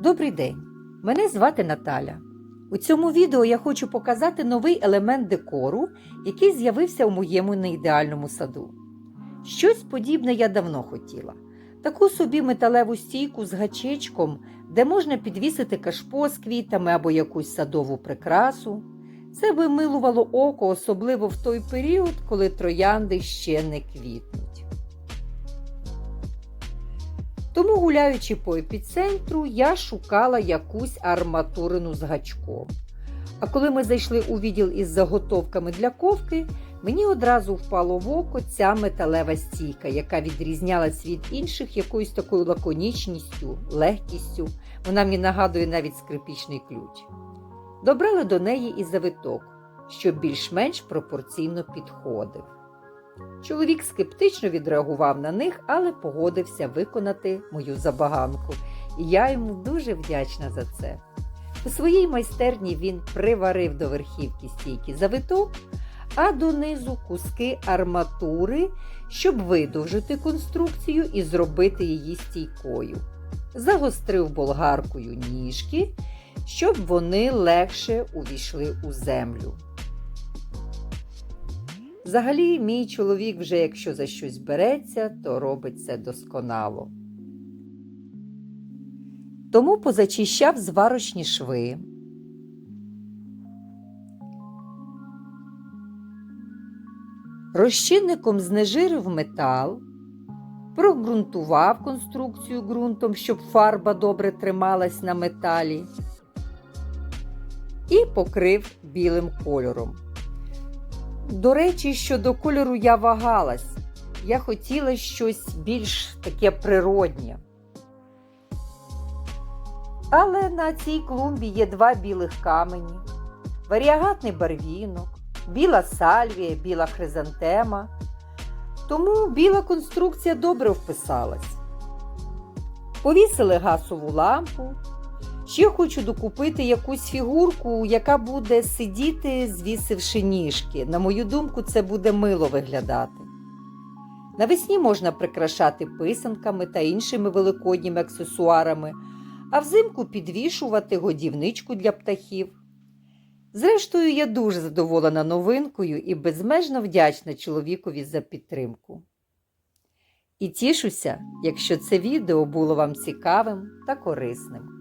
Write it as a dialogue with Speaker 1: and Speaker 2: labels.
Speaker 1: Добрий день! Мене звати Наталя. У цьому відео я хочу показати новий елемент декору, який з'явився у моєму неідеальному саду. Щось подібне я давно хотіла. Таку собі металеву стійку з гачечком, де можна підвісити кашпо з квітами або якусь садову прикрасу. Це би милувало око, особливо в той період, коли троянди ще не квітнуть. Тому, гуляючи по епіцентру, я шукала якусь арматурину з гачком. А коли ми зайшли у відділ із заготовками для ковки, мені одразу впало в око ця металева стійка, яка відрізнялась від інших якоюсь такою лаконічністю, легкістю. Вона мені нагадує навіть скрипічний ключ. Добрали до неї і завиток, що більш-менш пропорційно підходив. Чоловік скептично відреагував на них, але погодився виконати мою забаганку, і я йому дуже вдячна за це. У своїй майстерні він приварив до верхівки стійки завиток, а донизу куски арматури, щоб видовжити конструкцію і зробити її стійкою. Загострив болгаркою ніжки, щоб вони легше увійшли у землю. Взагалі, мій чоловік вже якщо за щось береться, то робить це досконало. Тому позачищав зварочні шви. Розчинником знежирив метал, прогрунтував конструкцію ґрунтом, щоб фарба добре трималась на металі, і покрив білим кольором. До речі, щодо кольору я вагалась. Я хотіла щось більш таке природнє. Але на цій клумбі є два білих камені, варіагатний барвінок, біла сальвія, біла хризантема. Тому біла конструкція добре вписалась. Повісили гасову лампу. Ще хочу докупити якусь фігурку, яка буде сидіти, звісивши ніжки. На мою думку, це буде мило виглядати. Навесні можна прикрашати писанками та іншими великодніми аксесуарами, а взимку підвішувати годівничку для птахів. Зрештою, я дуже задоволена новинкою і безмежно вдячна чоловікові за підтримку. І тішуся, якщо це відео було вам цікавим та корисним.